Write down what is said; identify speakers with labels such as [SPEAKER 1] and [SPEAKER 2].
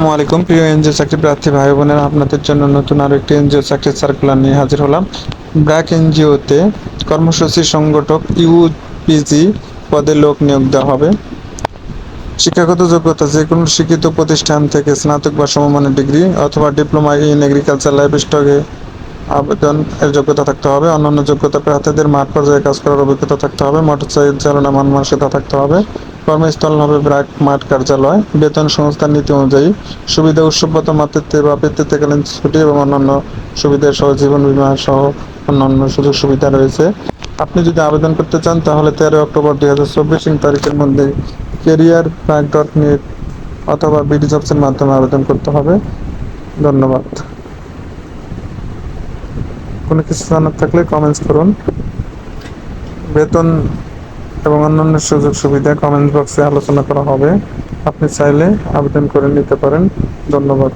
[SPEAKER 1] আসসালামু আলাইকুম, প্রিয় এনজিও চাকরি প্রার্থী ভাই বোনেরা, আপনাদের জন্য নতুন আরও একটি এনজিও চাকরির সার্কুলার নিয়ে হাজির হলাম। ব্র্যাক এনজিওতে কর্মসূচি সংগঠক ইউপিজি পদে লোক নিয়োগ দেওয়া হবে। শিক্ষাগত যোগ্যতা যে কোনো শিক্ষিত প্রতিষ্ঠান থেকে স্নাতক বা সমমানের ডিগ্রি অথবা ডিপ্লোমা ইন এগ্রিকালচার লাইফ স্টকে আবেদন এর যোগ্যতা থাকতে হবে। অন্যান্য যোগ্যতা প্রার্থীদের মাঠ পর্যায়ে কাজ করার অভিজ্ঞতা থাকতে হবে। মোটরসাইকেল চালনা মান মানসিকতা থাকতে হবে। কর্মস্থল হবে ব্র্যাক মাঠ কার্যালয়। বেতন সংস্থার নীতি অনুযায়ী সুবিধা উৎসবগত মাতৃত্বে বা পিতৃত্বকালীন ছুটি এবং অন্যান্য সুবিধা সহ জীবন বিমা সহ অন্যান্য সুযোগ সুবিধা রয়েছে। আপনি যদি আবেদন করতে চান, তাহলে তেরো অক্টোবর দুই হাজার চব্বিশ তারিখের মধ্যে কেরিয়ার ব্র্যাক ডট নেট অথবা বিডি জবসের মাধ্যমে আবেদন করতে হবে। ধন্যবাদ। কোনো কিছু জানার থাকলে কমেন্টস করুন। বেতন এবং অন্যান্য সুযোগ সুবিধা কমেন্ট বক্সে আলোচনা করা হবে। আপনি চাইলে আবেদন করে নিতে পারেন। ধন্যবাদ।